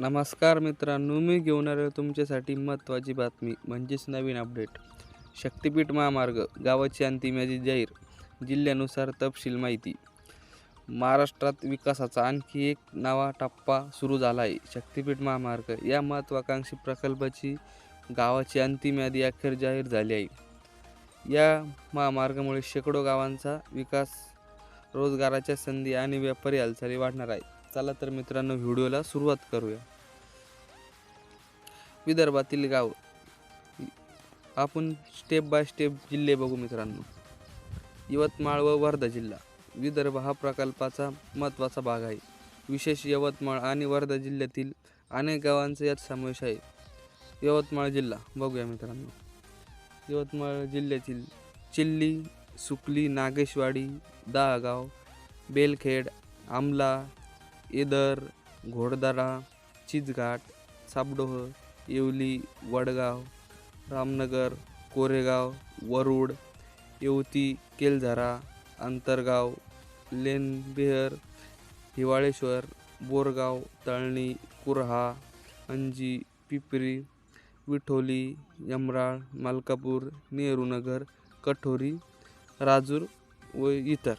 नमस्कार मित्रांनो मी घेऊन आलो तुमच्यासाठी महत्त्वाची बातमी म्हणजेच नवीन अपडेट. शक्तिपीठ महामार्ग गावाची अंतिम यादी जाहीर जिल्ह्यानुसार तपशील माहिती. महाराष्ट्रात विकासाचा आणखी एक नवा टप्पा सुरू झाला आहे शक्तिपीठ महामार्ग या महत्त्वाकांक्षी प्रकल्पाची गावाची अंतिम यादी अखेर जाहीर झाली आहे. या महामार्गामुळे शेकडो गावांचा विकास रोजगाराच्या संधी आणि व्यापारी हालचाली वाढणार आहे चला तर मित्रांनो व्हिडिओला सुरुवात करूया. विदर्भातील गाव. आपण स्टेप बाय स्टेप जिल्हे बघू मित्रांनो. यवतमाळ व वर्धा जिल्हा. विदर्भ हा प्रकल्पाचा महत्त्वाचा भाग आहे. विशेष यवतमाळ आणि वर्धा जिल्ह्यातील अनेक गावांचा यात समावेश आहे. यवतमाळ जिल्हा. बघूया मित्रांनो. यवतमाळ जिल्ह्यातील चिल्ली सुकली नागेशवाडी दहागाव बेलखेड आमला येदर घोडदरा चिचघाट साबडोह येवली वडगाव रामनगर कोरेगाव वरुड येवती केलझरा अंतरगाव लेनबेहर हिवाळेश्वर बोरगाव तळणी कुरहा अंजी पिपरी विठोली यमराळ मलकापूर नेहरूनगर कठोरी राजूर व इतर.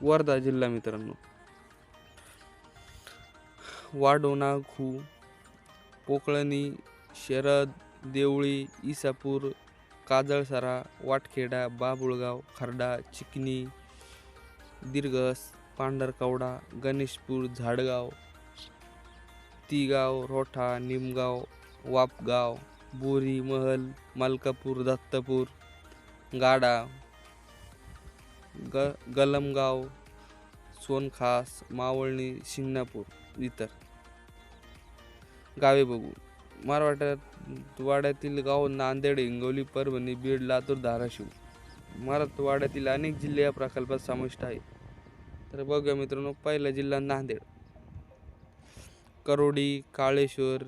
वर्धा जिल्हा मित्रांनो. वाडोनाखू पोकळणी शरद देवळी इसापूर काजळसरा वाटखेडा बाबुळगाव खर्डा चिकणी दिर्गस पांढरकवडा गणेशपूर झाडगाव तिगाव रोठा निमगाव वापगाव बोरी महल मलकापूर दत्तपूर गाडा ग गलमगाव सोनखास मावळणी शिंगणापूर. इतर. गावे बघू. मराठवाड्यात वाड्यातील गाव नांदेड हिंगोली परभणी बीड लातूर धाराशिव. मराठवाड्यातील अनेक जिल्हे या प्रकल्पात समाविष्ट आहे तर बघूया मित्रांनो पहिला जिल्हा नांदेड. करोडी काळेश्वर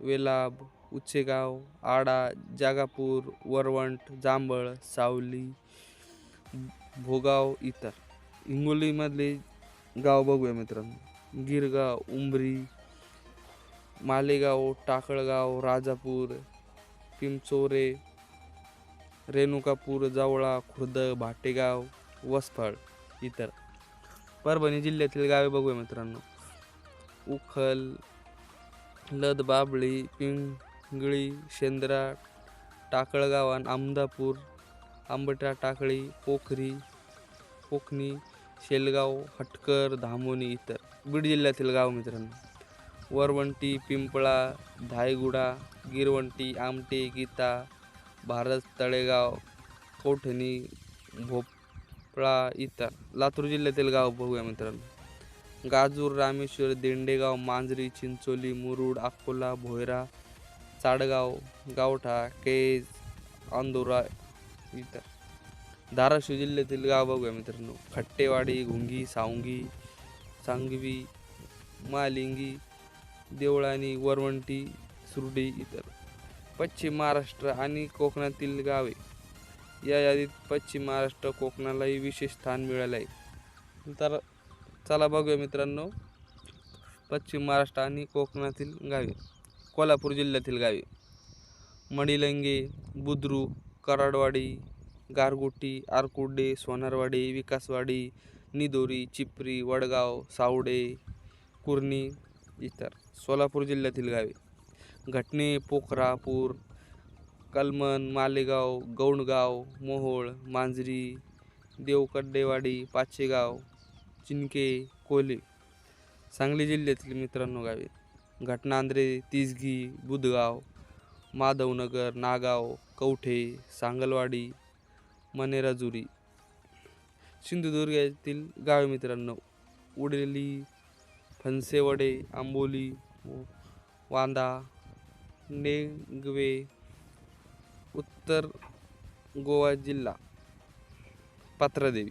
वेलाब उच्चेगाव आडा जागापूर वरवंट जांभळ सावली भोगाव इतर. हिंगोलीमधले गाव बघूया मित्रांनो. गिरगाव उंबरी मालेगाव टाकळगाव राजापूर पिंचोरे रेणुकापूर जवळा खुर्द भाटेगाव वसफळ इतर. परभणी जिल्ह्यातील गावे बघूया मित्रांनो. उखल लद बाबळी पिंगळी शेंद्रा टाकळगाव आणि आमदापूर आंबटा टाकळी पोखरी कोकणी शेलगाव हटकर धामोनी इतर. बीड जिल्ह्यातील गाव मित्रांनो. वरवंटी पिंपळा धायगुडा गिरवंटी आमटे गीता भारत तळेगाव कोठणी भोपळा इतर. लातूर जिल्ह्यातील गाव बघूया मित्रांनो. गाजूर रामेश्वर देंडेगाव मांजरी चिंचोली मुरुड अकोला भोयरा चाडगाव गावठा केज अंदोरा इतर. धाराशिव जिल्ह्यातील गाव बघूया मित्रांनो. खट्टेवाडी घुंगी सावंगी सांगवी मालिंगी देवळाणी वरवंटी सुरडी इतर पश्चिम महाराष्ट्र आणि कोकणातील गावे. या यादीत पश्चिम महाराष्ट्र कोकणालाही विशेष स्थान मिळालं आहे. तर चला बघूया मित्रांनो. पश्चिम महाराष्ट्र आणि कोकणातील गावे. कोल्हापूर जिल्ह्यातील गावे. मणिलंगे बुद्रुक कराडवाडी गारगोटी आरकुर्डे सोनारवाडी विकासवाडी निदोरी चिपरी वडगाव सावडे कुर्णी इतर सोलापूर जिल्ह्यातील गावे. घटने पोखरापूर कलमन मालेगाव गौंडगाव मोहोळ मांजरी देवकड्डेवाडी पाचेगाव चिनके कोले. सांगली जिल्ह्यातील मित्रांनो गावे. घटनांद्रे तिसगी बुधगाव माधवनगर नागाव कवठे सांगलवाडी मनेराजुरी सिंधुदुर्ग येथील गावे मित्रांनो उडेली फणसेवडे आंबोली वांदा नेगवे उत्तर गोवा जिल्हा पात्रादेवी.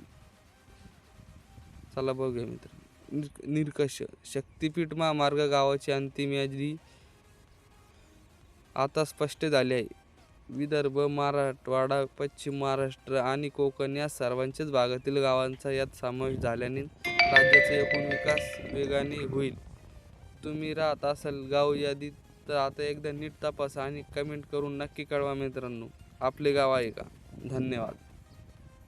चला बघूया मित्र निर- निरकष शक्तिपीठ महामार्ग गावाची अंतिम यादी आता स्पष्ट झाली आहे. विदर्भ मराठवाडा पश्चिम महाराष्ट्र आणि कोकण या सर्वांच्याच भागातील गावांचा यात समावेश झाल्याने राज्याचा एकूण विकास वेगाने होईल. तुम्ही राहत असाल गाव यादीत तर आता एकदा नीट तपासा आणि कमेंट करून नक्की कळवा मित्रांनो. आपले गाव आहे का? धन्यवाद.